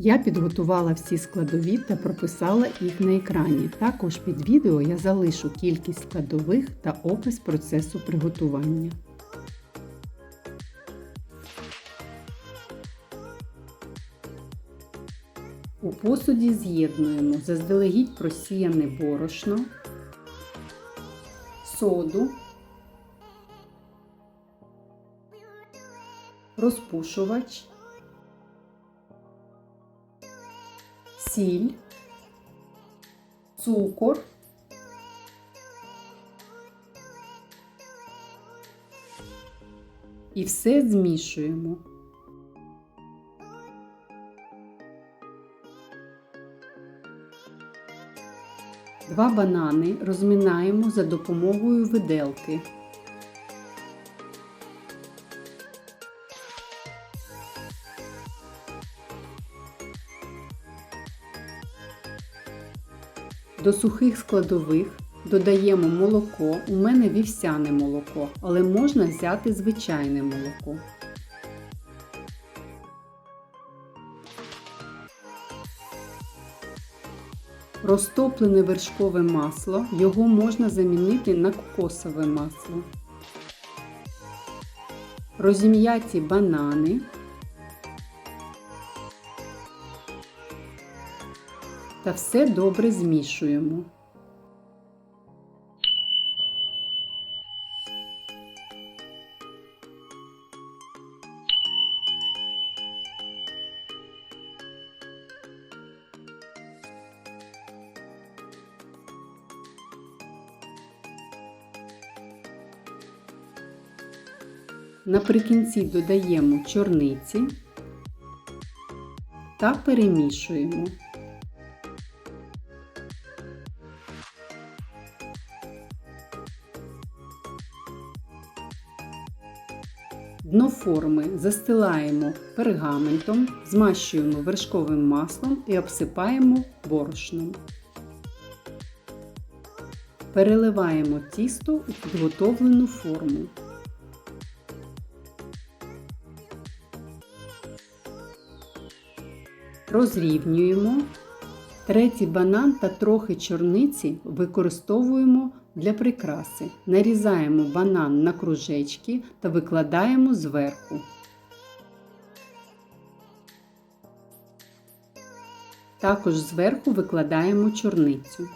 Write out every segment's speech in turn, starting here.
Я підготувала всі складові та прописала їх на екрані. Також під відео я залишу кількість складових та опис процесу приготування. У посуді з'єднуємо заздалегідь просіяне борошно, соду, розпушувач. Сіль, цукор, і все змішуємо. Два банани розминаємо за допомогою виделки. До сухих складових додаємо молоко. У мене вівсяне молоко, але можна взяти звичайне молоко. Розтоплене вершкове масло, його можна замінити на кокосове масло. Розім'яті банани. Та все добре змішуємо. Наприкінці додаємо чорниці та перемішуємо. Дно форми застилаємо пергаментом, змащуємо вершковим маслом і обсипаємо борошном. Переливаємо тісто у підготовлену форму. Розрівнюємо. Третій банан та трохи чорниці використовуємо для прикраси. Нарізаємо банан на кружечки та викладаємо зверху. Також зверху викладаємо чорницю.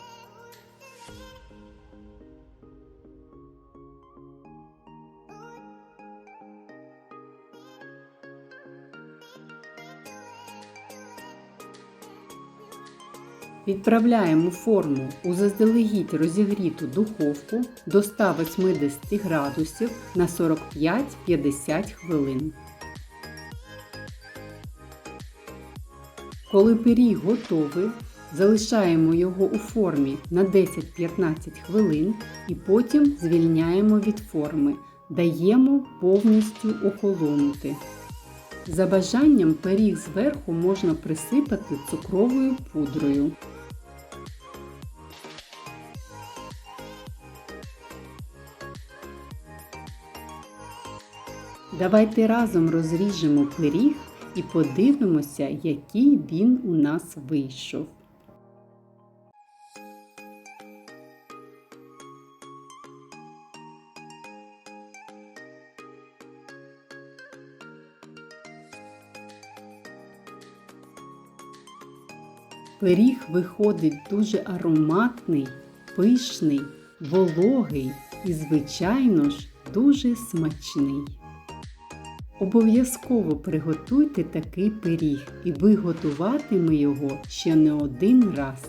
Відправляємо форму у заздалегідь розігріту духовку до 180 градусів на 45-50 хвилин. Коли пиріг готовий, залишаємо його у формі на 10-15 хвилин і потім звільняємо від форми. Даємо повністю охолонути. За бажанням пиріг зверху можна присипати цукровою пудрою. Давайте разом розріжемо пиріг і подивимося, який він у нас вийшов. Пиріг виходить дуже ароматний, пишний, вологий і, звичайно ж, дуже смачний. Обов'язково приготуйте такий пиріг і ви готуватиме його ще не один раз.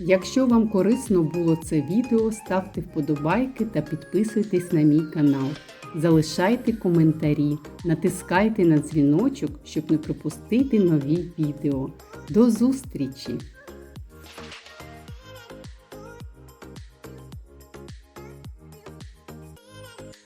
Якщо вам корисно було це відео, ставте вподобайки та підписуйтесь на мій канал. залишайте коментарі, натискайте на дзвіночок, щоб не пропустити нові відео. До зустрічі!